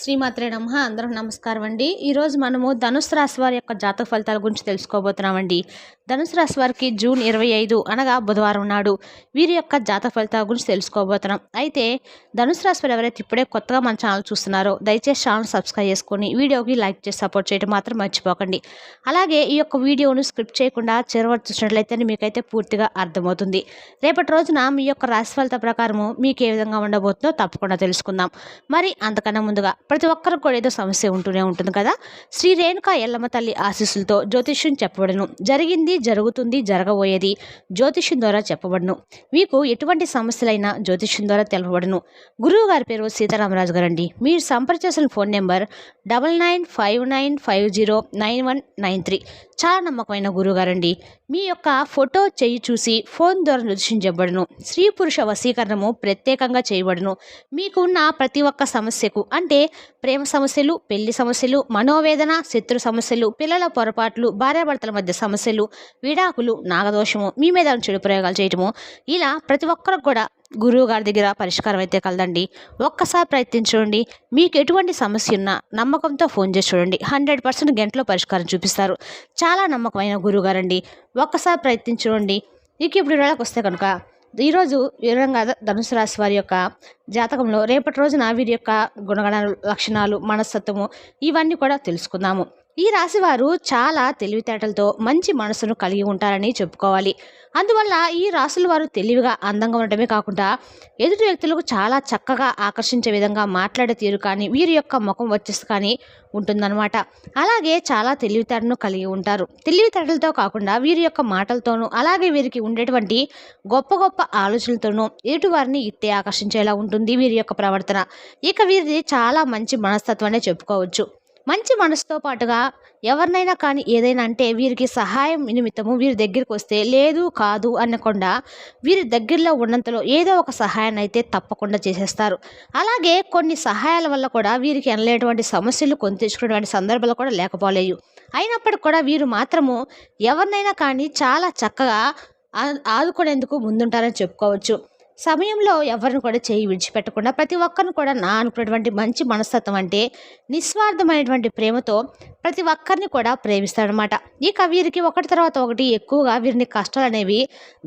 శ్రీమాత్రే నమ. అందరం నమస్కారం అండి. ఈరోజు మనము ధనుసు రాశి వారి యొక్క జాతక ఫలితాల గురించి తెలుసుకోబోతున్నామండి. ధనుసు రాశి వారికి జూన్ ఇరవై ఐదు అనగా బుధవారం నాడు వీరి యొక్క జాతక ఫలితాల గురించి తెలుసుకోబోతున్నాం. అయితే ధనుసు రాశి వారు ఎవరైతే ఇప్పుడే కొత్తగా మన ఛానల్ చూస్తున్నారో దయచేసి ఛానల్ సబ్స్క్రైబ్ చేసుకొని వీడియోకి లైక్ చేసి సపోర్ట్ చేయడం మాత్రం మర్చిపోకండి. అలాగే ఈ యొక్క వీడియోను స్క్రిప్ట్ చేయకుండా చిరవరకు చూసినట్లయితే మీకైతే పూర్తిగా అర్థమవుతుంది. రేపటి రోజున మీ యొక్క రాశి ఫలిత ప్రకారము మీకు ఏ విధంగా ఉండబోతుందో తప్పకుండా తెలుసుకుందాం. మరి అంతకన్నా ముందుగా ప్రతి ఒక్కరికి కూడా ఏదో సమస్య ఉంటూనే ఉంటుంది కదా? శ్రీ రేణుక ఎల్లమ్మ తల్లి ఆశీస్సులతో జ్యోతిష్యం చెప్పబడను. జరిగింది జరుగుతుంది జరగబోయేది జ్యోతిష్యం ద్వారా చెప్పబడును. మీకు ఎటువంటి సమస్యలైనా జ్యోతిష్యం ద్వారా తెలపబడను. గురువు గారి పేరు సీతారామరాజు గారండి. మీరు సంప్రదించాల్సిన phone number double nine five nine five zero nine one nine three. చాలా నమ్మకమైన గురువుగారండి మీ యొక్క ఫోటో చేయి చూసి ఫోన్ ద్వారా జ్యోతిషించబడును స్త్రీ పురుష వశీకరణము ప్రత్యేకంగా చేయబడును. మీకు ఉన్న ప్రతి ఒక్క సమస్యకు అంటే ప్రేమ సమస్యలు పెళ్ళి సమస్యలు మనోవేదన శత్రు సమస్యలు పిల్లల పొరపాట్లు భార్యాభర్తల మధ్య సమస్యలు విడాకులు నాగదోషము మీ మీద చెడు ప్రయోగాలు చేయటము. ఇలా ప్రతి ఒక్కరికి కూడా గురువు గారి దగ్గర పరిష్కారం అయితే కలదండి. ఒక్కసారి ప్రయత్నించండి మీకు ఎటువంటి సమస్య ఉన్నా నమ్మకంతో ఫోన్ చేసి చూడండి. హండ్రెడ్ పర్సెంట్ గంటలో పరిష్కారం చూపిస్తారు. చాలా నమ్మకమైన గురువు గారండి. ఒక్కసారి ప్రయత్నించండి ఇక ఇప్పుడు వేళకు వస్తే కనుక ఈరోజు వివరంగా ధనుసు రాశి వారి యొక్క జాతకంలో రేపటి రోజున వీరి యొక్క గుణగణ లక్షణాలు మనస్తత్వము ఇవన్నీ కూడా తెలుసుకుందాము. ఈ రాశి వారు చాలా తెలివితేటలతో మంచి మనసును కలిగి ఉంటారని చెప్పుకోవాలి. అందువల్ల ఈ రాసుల వారు తెలివిగా అందంగా ఉండటమే కాకుండా ఎదుటి వ్యక్తులకు చాలా చక్కగా ఆకర్షించే విధంగా మాట్లాడే తీరు కానీ వీరి యొక్క ముఖం వచ్చేసి కానీ ఉంటుందన్నమాట. అలాగే చాలా తెలివితేటను కలిగి ఉంటారు. తెలివితేటలతో కాకుండా వీరి యొక్క మాటలతోనూ అలాగే వీరికి ఉండేటువంటి గొప్ప గొప్ప ఆలోచనలతోనూ ఎదుటి వారిని ఇట్టే ఆకర్షించేలా ఉంటుంది వీరి యొక్క ప్రవర్తన. ఇక వీరిది చాలా మంచి మనస్తత్వాన్ని చెప్పుకోవచ్చు. మంచి మనసుతో పాటుగా ఎవరినైనా కానీ ఏదైనా అంటే వీరికి సహాయం నిమిత్తము వీరి దగ్గరికి వస్తే లేదు కాదు అనకుండా వీరి దగ్గరలో ఉన్నంతలో ఏదో ఒక సహాయాన్ని అయితే తప్పకుండా చేసేస్తారు. అలాగే కొన్ని సహాయాల వల్ల కూడా వీరికి అనలేటువంటి సమస్యలు కొని తెచ్చుకునేటువంటి సందర్భాలు కూడా లేకపోలేవు. అయినప్పటికీ కూడా వీరు మాత్రము ఎవరినైనా కానీ చాలా చక్కగా ఆదుకునేందుకు ముందుంటారని చెప్పుకోవచ్చు. సమయంలో ఎవరిని కూడా చేయి విడిచిపెట్టకుండా ప్రతి ఒక్కరిని కూడా నా అనుకున్నటువంటి మంచి మనస్తత్వం అంటే నిస్వార్థమైనటువంటి ప్రేమతో ప్రతి ఒక్కరిని కూడా ప్రేమిస్తాడనమాట ఇక వీరికి ఒకటి తర్వాత ఒకటి ఎక్కువగా వీరిని కష్టాలు అనేవి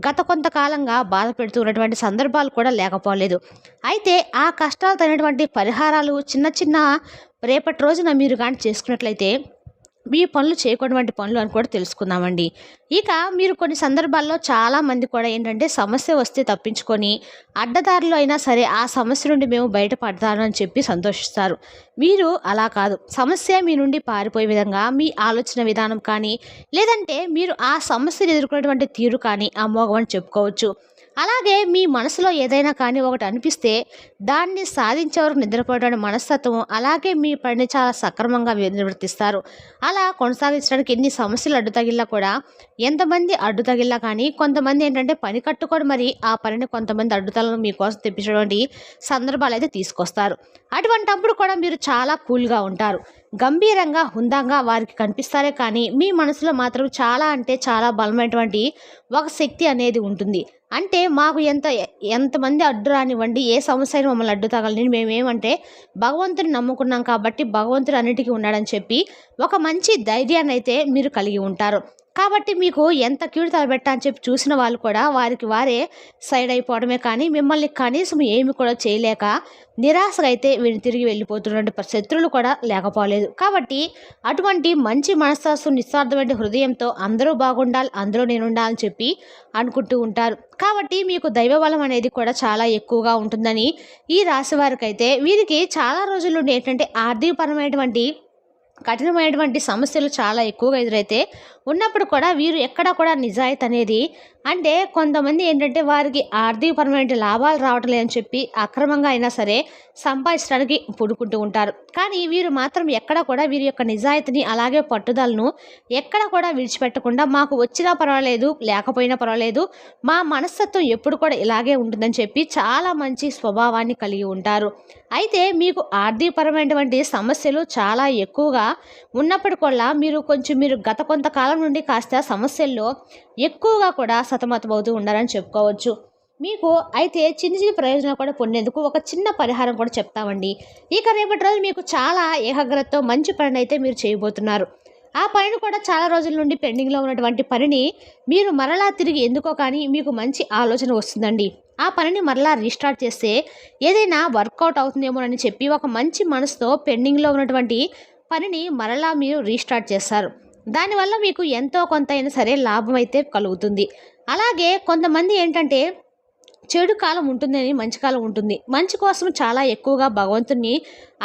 గత కొంతకాలంగా బాధ పెడుతున్నటువంటి సందర్భాలు కూడా లేకపోలేదు. అయితే ఆ కష్టాలు తగినటువంటి పరిహారాలు చిన్న చిన్న రేపటి రోజున మీరు కానీ చేసుకున్నట్లయితే మీ పనులు చేయకూడవంటి పనులు అని కూడా తెలుసుకుందామండి. ఇక మీరు కొన్ని సందర్భాల్లో చాలా మంది కూడా ఏంటంటే సమస్య వస్తే తప్పించుకొని అడ్డదారిలో అయినా సరే ఆ సమస్య నుండి మేము బయటపడతాను అని చెప్పి సంతోషిస్తారు. మీరు అలా కాదు. సమస్య మీ నుండి పారిపోయే విధంగా మీ ఆలోచన విధానం కానీ లేదంటే మీరు ఆ సమస్యను ఎదుర్కొనేటువంటి తీరు కానీ అమోఘం అని చెప్పుకోవచ్చు. అలాగే మీ మనసులో ఏదైనా కానీ ఒకటి అనిపిస్తే దాన్ని సాధించే వరకు నిద్రపోవడం మనస్తత్వం అలాగే మీ పనిని చాలా సక్రమంగా నిర్వర్తిస్తారు. అలా కొనసాగించడానికి ఎన్ని సమస్యలు అడ్డు తగిలినా కూడా ఎంతమంది అడ్డు తగిలినా కానీ కొంతమంది ఏంటంటే పని కట్టుకొని మరి ఆ పనిని కొంతమంది అడ్డుతలను మీకోసం తెప్పించడం సందర్భాలు అయితే తీసుకొస్తారు. అటువంటప్పుడు కూడా మీరు చాలా కూల్గా ఉంటారు. గంభీరంగా హుందాగా వారికి కనిపిస్తారే కానీ మీ మనసులో మాత్రం చాలా అంటే చాలా బలమైనటువంటి ఒక శక్తి అనేది ఉంటుంది. అంటే మాకు ఎంత ఎంతమంది అడ్డు రానివ్వండి ఏ సమస్య అయినా మమ్మల్ని అడ్డు తగలని మేమేమంటే భగవంతుని నమ్ముకున్నాం కాబట్టి భగవంతుడు అన్నిటికీ ఉన్నాడని చెప్పి ఒక మంచి ధైర్యాన్ని అయితే మీరు కలిగి ఉంటారు. కాబట్టి మీకు ఎంత కీడు తలబెట్టా అని చెప్పి చూసిన వాళ్ళు కూడా వారికి వారే సైడ్ అయిపోవడమే కానీ మిమ్మల్ని కనీసం ఏమి కూడా చేయలేక నిరాశగా అయితే వీరిని తిరిగి వెళ్ళిపోతున్నటువంటి శత్రులు శత్రువులు కూడా లేకపోలేదు. కాబట్టి అటువంటి మంచి మనస్తత్వం నిస్వార్థమైన హృదయంతో అందరూ బాగుండాలి అందరూ నేను ఉండాలని చెప్పి అనుకుంటూ ఉంటారు. కాబట్టి మీకు దైవ బలం అనేది కూడా చాలా ఎక్కువగా ఉంటుందని ఈ రాశి వారికి అయితే వీరికి చాలా రోజుల నుండి ఏంటంటే ఆర్థికపరమైనటువంటి కఠినమైనటువంటి సమస్యలు చాలా ఎక్కువగా ఎదురైతే ఉన్నప్పుడు కూడా వీరు ఎక్కడ కూడా నిజాయితీ అనేది అంటే కొంతమంది ఏంటంటే వారికి ఆర్థికపరమైన లాభాలు రావటం లేదని చెప్పి అక్రమంగా అయినా సరే సంపాదించడానికి పుడుకుంటూ ఉంటారు. కానీ వీరు మాత్రం ఎక్కడ కూడా వీరి యొక్క నిజాయితీని అలాగే పట్టుదలను ఎక్కడ కూడా విడిచిపెట్టకుండా మాకు వచ్చినా పర్వాలేదు లేకపోయినా పర్వాలేదు మా మనస్తత్వం ఎప్పుడు కూడా ఇలాగే ఉంటుందని చెప్పి చాలా మంచి స్వభావాన్ని కలిగి ఉంటారు. అయితే మీకు ఆర్థికపరమైనటువంటి సమస్యలు చాలా ఎక్కువగా ఉన్నప్పటికల్లా మీరు కొంచెం మీరు గత కొంతకాలం నుండి కాస్త సమస్యల్లో ఎక్కువగా కూడా సతమతమవుతూ ఉండాలని చెప్పుకోవచ్చు. మీకు అయితే చిన్న చిన్న ప్రయోజనాలు కూడా పొందేందుకు ఒక చిన్న పరిహారం కూడా చెప్తామండి. ఇక రేపటి రోజు మీకు చాలా ఏకాగ్రతతో మంచి పనిని అయితే మీరు చేయబోతున్నారు. ఆ పనిని కూడా చాలా రోజుల నుండి పెండింగ్లో ఉన్నటువంటి పనిని మీరు మరలా తిరిగి ఎందుకో కానీ మీకు మంచి ఆలోచన వస్తుందండి. ఆ పనిని మరలా రీస్టార్ట్ చేస్తే ఏదైనా వర్కౌట్ అవుతుందేమోనని చెప్పి ఒక మంచి మనసుతో పెండింగ్లో ఉన్నటువంటి పనిని మరలా మీరు రీస్టార్ట్ చేస్తారు. దానివల్ల మీకు ఎంతో కొంత అయినా సరే లాభం అయితే కలుగుతుంది. అలాగే కొంతమంది ఏంటంటే చెడు కాలం ఉంటుందని మంచి కాలం ఉంటుంది. మంచి కోసం చాలా ఎక్కువగా భగవంతుని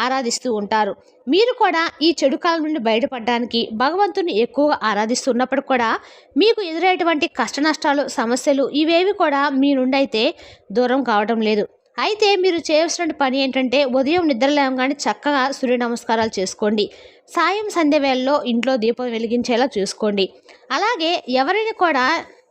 ఆరాధిస్తూ ఉంటారు. మీరు కూడా ఈ చెడు కాలం నుండి బయటపడడానికి భగవంతుని ఎక్కువగా ఆరాధిస్తున్నప్పుడు కూడా మీకు ఎదురయ్యేటువంటి కష్ట నష్టాలు సమస్యలు ఇవేవి కూడా మీ నుండి అయితే దూరం కావడం లేదు. అయితే మీరు చేయవలసిన పని ఏంటంటే ఉదయం నిద్ర లేవగానే చక్కగా సూర్య నమస్కారాలు చేసుకోండి. సాయం సంధ్య వేళలో ఇంట్లో దీపం వెలిగించేలా చూసుకోండి. అలాగే ఎవరిని కూడా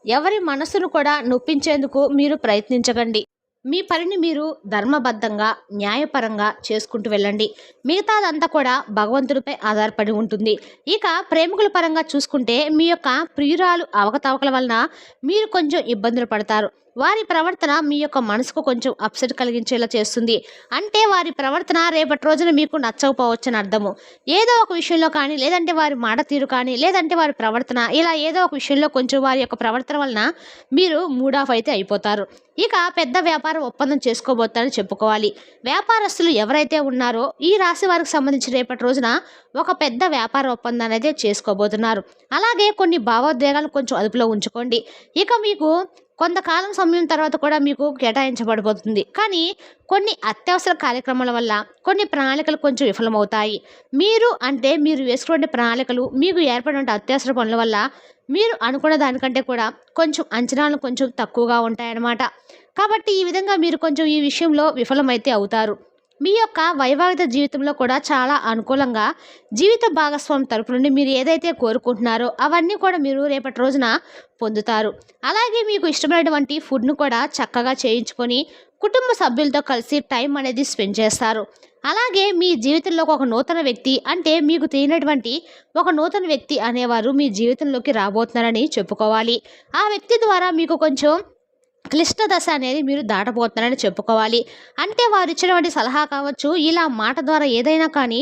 ఎవరి మనసును కూడా నొప్పించేందుకు మీరు ప్రయత్నించకండి. మీ పనిని మీరు ధర్మబద్ధంగా న్యాయపరంగా చేసుకుంటూ వెళ్ళండి. మిగతాదంతా కూడా భగవంతుడిపై ఆధారపడి ఉంటుంది. ఇక ప్రేమికుల పరంగా చూసుకుంటే మీ యొక్క ప్రియురాలు అవకతవకల వలన మీరు కొంచెం ఇబ్బందులు పడతారు. వారి ప్రవర్తన మీ యొక్క మనసుకు కొంచెం అప్సెట్ కలిగించేలా చేస్తుంది. అంటే వారి ప్రవర్తన రేపటి రోజున మీకు నచ్చకపోవచ్చని అర్థము. ఏదో ఒక విషయంలో కానీ లేదంటే వారి మాట తీరు కానీ లేదంటే వారి ప్రవర్తన ఇలా ఏదో ఒక విషయంలో కొంచెం వారి యొక్క ప్రవర్తన వలన మీరు మూడ్ ఆఫ్ అయితే అయిపోతారు. ఇక పెద్ద వ్యాపారం ఒప్పందం చేసుకోబోతారని చెప్పుకోవాలి. వ్యాపారస్తులు ఎవరైతే ఉన్నారో ఈ రాశి వారికి సంబంధించి రేపటి రోజున ఒక పెద్ద వ్యాపార ఒప్పందాన్ని అయితే చేసుకోబోతున్నారు. అలాగే కొన్ని భావోద్వేగాలు కొంచెం అదుపులో ఉంచుకోండి. ఇక మీకు కొంతకాలం సమయం తర్వాత కూడా మీకు కేటాయించబడిపోతుంది కానీ కొన్ని అత్యవసర కార్యక్రమాల వల్ల కొన్ని ప్రణాళికలు కొంచెం విఫలమవుతాయి. మీరు అంటే మీరు వేసుకునే ప్రణాళికలు మీకు ఏర్పడిన అత్యవసర పనుల వల్ల మీరు అనుకున్న దానికంటే కూడా కొంచెం అంచనాలు కొంచెం తక్కువగా ఉంటాయన్నమాట. కాబట్టి ఈ విధంగా మీరు కొంచెం ఈ విషయంలో విఫలమైతే అవుతారు. మీ యొక్క వైవాహిక జీవితంలో కూడా చాలా అనుకూలంగా జీవిత భాగస్వామి తరపు నుండి మీరు ఏదైతే కోరుకుంటున్నారో అవన్నీ కూడా మీరు రేపటి రోజున పొందుతారు. అలాగే మీకు ఇష్టమైనటువంటి ఫుడ్ను కూడా చక్కగా చేయించుకొని కుటుంబ సభ్యులతో కలిసి టైం అనేది స్పెండ్ చేస్తారు. అలాగే మీ జీవితంలో ఒక నూతన వ్యక్తి అంటే మీకు తెలియనటువంటి ఒక నూతన వ్యక్తి అనేవారు మీ జీవితంలోకి రాబోతున్నారని చెప్పుకోవాలి. ఆ వ్యక్తి ద్వారా మీకు కొంచెం క్లిష్ట దశ అనేది మీరు దాటబోతున్నారని చెప్పుకోవాలి. అంటే వారు ఇచ్చినటువంటి సలహా కావచ్చు ఇలా మాట ద్వారా ఏదైనా కానీ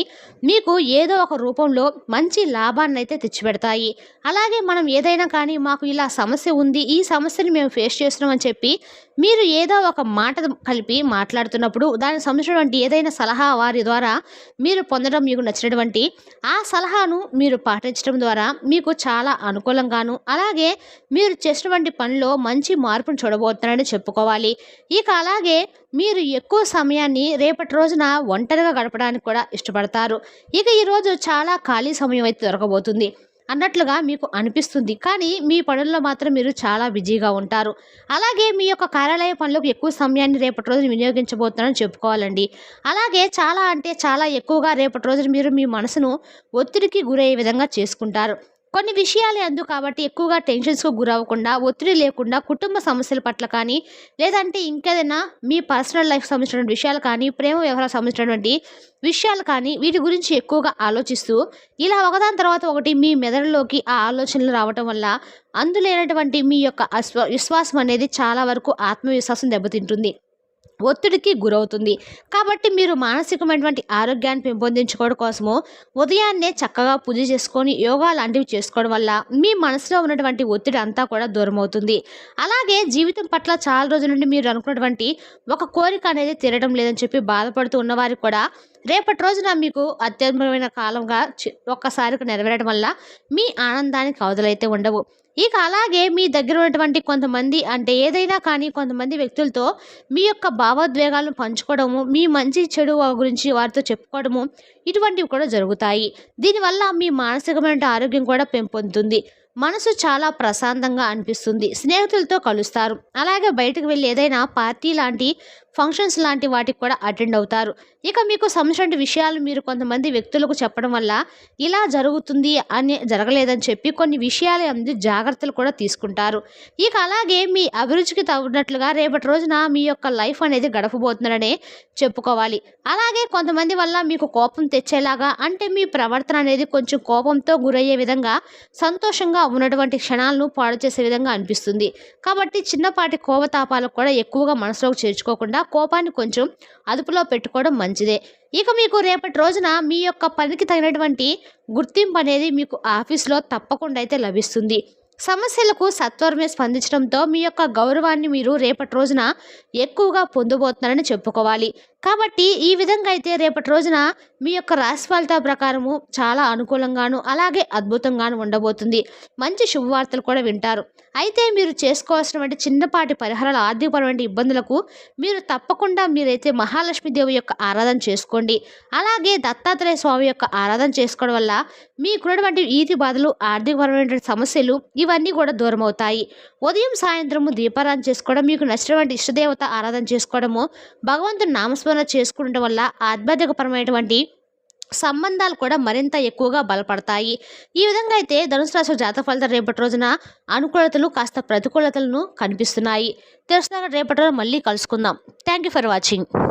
మీకు ఏదో ఒక రూపంలో మంచి లాభాన్ని అయితే తెచ్చిపెడతాయి. అలాగే మనం ఏదైనా కానీ మాకు ఇలా సమస్య ఉంది ఈ సమస్యని మేము ఫేస్ చేస్తున్నామని చెప్పి మీరు ఏదో ఒక మాట కలిపి మాట్లాడుతున్నప్పుడు దానికి సంబంధించినటువంటి ఏదైనా సలహా వారి ద్వారా మీరు పొందడం మీకు నచ్చినటువంటి ఆ సలహాను మీరు పాటించడం ద్వారా మీకు చాలా అనుకూలంగాను అలాగే మీరు చేసినటువంటి పనిలో మంచి మార్పును చూడబోతున్నారని చెప్పుకోవాలి. ఇక అలాగే మీరు ఎక్కువ సమయాన్ని రేపటి రోజున ఒంటరిగా గడపడానికి కూడా ఇష్టపడతారు. ఇక ఈరోజు చాలా ఖాళీ సమయం అయితే దొరకబోతుంది. అన్నట్లుగా మీకు అనిపిస్తుంది. కానీ మీ పనుల్లో మాత్రం మీరు చాలా బిజీగా ఉంటారు. అలాగే మీ యొక్క కార్యాలయ పనులకు ఎక్కువ సమయాన్ని రేపటి రోజున వినియోగించబోతున్నారని చెప్పుకోవాలండి. అలాగే చాలా అంటే చాలా ఎక్కువగా రేపటి రోజున మీరు మీ మనసును ఒత్తిడికి గురయ్యే విధంగా చేసుకుంటారు. కొన్ని విషయాలు అందు కాబట్టి ఎక్కువగా టెన్షన్స్కు గురవ్వకుండా ఒత్తిడి లేకుండా కుటుంబ సమస్యల పట్ల కానీ లేదంటే ఇంకేదైనా మీ పర్సనల్ లైఫ్ సంబంధించిన విషయాలు కానీ ప్రేమ వ్యవహారం సంబంధించినటువంటి విషయాలు కానీ వీటి గురించి ఎక్కువగా ఆలోచిస్తూ ఇలా ఒకదాని తర్వాత ఒకటి మీ మెదడులోకి ఆ ఆలోచనలు రావటం వల్ల అందులేనటువంటి మీ యొక్క అశ్వ విశ్వాసం అనేది చాలా వరకు ఆత్మవిశ్వాసం దెబ్బతింటుంది. ఒత్తిడికి గురవుతుంది. కాబట్టి మీరు మానసికమైనటువంటి ఆరోగ్యాన్ని పెంపొందించుకోవడం కోసము ఉదయాన్నే చక్కగా పూజ చేసుకొని యోగా లాంటివి చేసుకోవడం వల్ల మీ మనసులో ఉన్నటువంటి ఒత్తిడి అంతా కూడా దూరం అవుతుంది అలాగే జీవితం పట్ల చాలా రోజుల నుండి మీరు అనుకున్నటువంటి ఒక కోరిక అనేది తీరడం లేదని చెప్పి బాధపడుతూ ఉన్నవారికి కూడా రేపటి రోజున మీకు అత్యద్భుతమైన కాలంగా చి- ఒక్కసారికి నెరవేరడం వల్ల మీ ఆనందానికి అవధులైతే ఉండవు. ఇక అలాగే మీ దగ్గర ఉన్నటువంటి కొంతమంది అంటే ఏదైనా కానీ కొంతమంది వ్యక్తులతో మీ యొక్క భావోద్వేగాలను పంచుకోవడము మీ మంచి చెడు గురించి వారితో చెప్పుకోవడము ఇటువంటివి కూడా జరుగుతాయి. దీనివల్ల మీ మానసికమైన ఆరోగ్యం కూడా పెంపొందుతుంది. మనసు చాలా ప్రశాంతంగా అనిపిస్తుంది. స్నేహితులతో కలుస్తారు. అలాగే బయటకు వెళ్ళి ఏదైనా పార్టీ లాంటి ఫంక్షన్స్ లాంటి వాటికి కూడా అటెండ్ అవుతారు. ఇక మీకు సంబంధించిన విషయాలు మీరు కొంతమంది వ్యక్తులకు చెప్పడం వల్ల ఇలా జరుగుతుంది అని జరగలేదని చెప్పి కొన్ని విషయాలు అంది జాగ్రత్తలు కూడా తీసుకుంటారు. ఇక అలాగే మీ అభిరుచికి తగినట్లుగా రేపటి రోజున మీ యొక్క లైఫ్ అనేది గడపబోతున్నారనే చెప్పుకోవాలి. అలాగే కొంతమంది వల్ల మీకు కోపం తెచ్చేలాగా అంటే మీ ప్రవర్తన అనేది కొంచెం కోపంతో గురయ్యే విధంగా సంతోషంగా ఉన్నటువంటి క్షణాలను పాడు చేసే విధంగా అనిపిస్తుంది. కాబట్టి చిన్నపాటి కోపతాపాలకు కూడా ఎక్కువగా మనసులోకి చేర్చుకోకుండా కోపాన్ని కొంచెం అదుపులో పెట్టుకోవడం మంచిదే. ఇక మీకు రేపటి రోజున మీ యొక్క పనికి తగినటువంటి గుర్తింపు అనేది మీకు ఆఫీస్లో తప్పకుండా అయితే లభిస్తుంది. సమస్యలకు సత్వరమే స్పందించడంతో మీ యొక్క గౌరవాన్ని మీరు రేపటి రోజున ఎక్కువగా పొందబోతున్నారని చెప్పుకోవాలి. కాబట్టి ఈ విధంగా అయితే రేపటి రోజున మీ యొక్క రాశి ఫలితాల ప్రకారము చాలా అనుకూలంగాను అలాగే అద్భుతంగాను ఉండబోతుంది. మంచి శుభవార్తలు కూడా వింటారు. అయితే మీరు చేసుకోవాల్సినటువంటి చిన్నపాటి పరిహారాల ఆర్థికపరమైన ఇబ్బందులకు మీరు తప్పకుండా మీరైతే మహాలక్ష్మీదేవి యొక్క ఆరాధన చేసుకోండి. అలాగే దత్తాత్రేయ స్వామి యొక్క ఆరాధన చేసుకోవడం వల్ల మీకున్నటువంటి ఈతి బాధలు ఆర్థికపరమైనటువంటి సమస్యలు ఇవన్నీ కూడా దూరం అవుతాయి ఉదయం సాయంత్రము దీపారాధన చేసుకోవడం మీకు నచ్చినటువంటి ఇష్టదేవత ఆరాధన చేసుకోవడము భగవంతుని నామస్మరణ చేసుకోవడం వల్ల ఆధ్యాత్మికపరమైనటువంటి సంబంధాలు కూడా మరింత ఎక్కువగా బలపడతాయి. ఈ విధంగా అయితే ధనుసు రాశి జాతక ఫలితాలు రేపటి రోజున అనుకూలతలు కాస్త ప్రతికూలతలను కనిపిస్తున్నాయి. తెలుసుగా రేపటి రోజు మళ్ళీ కలుసుకుందాం. Thank you for watching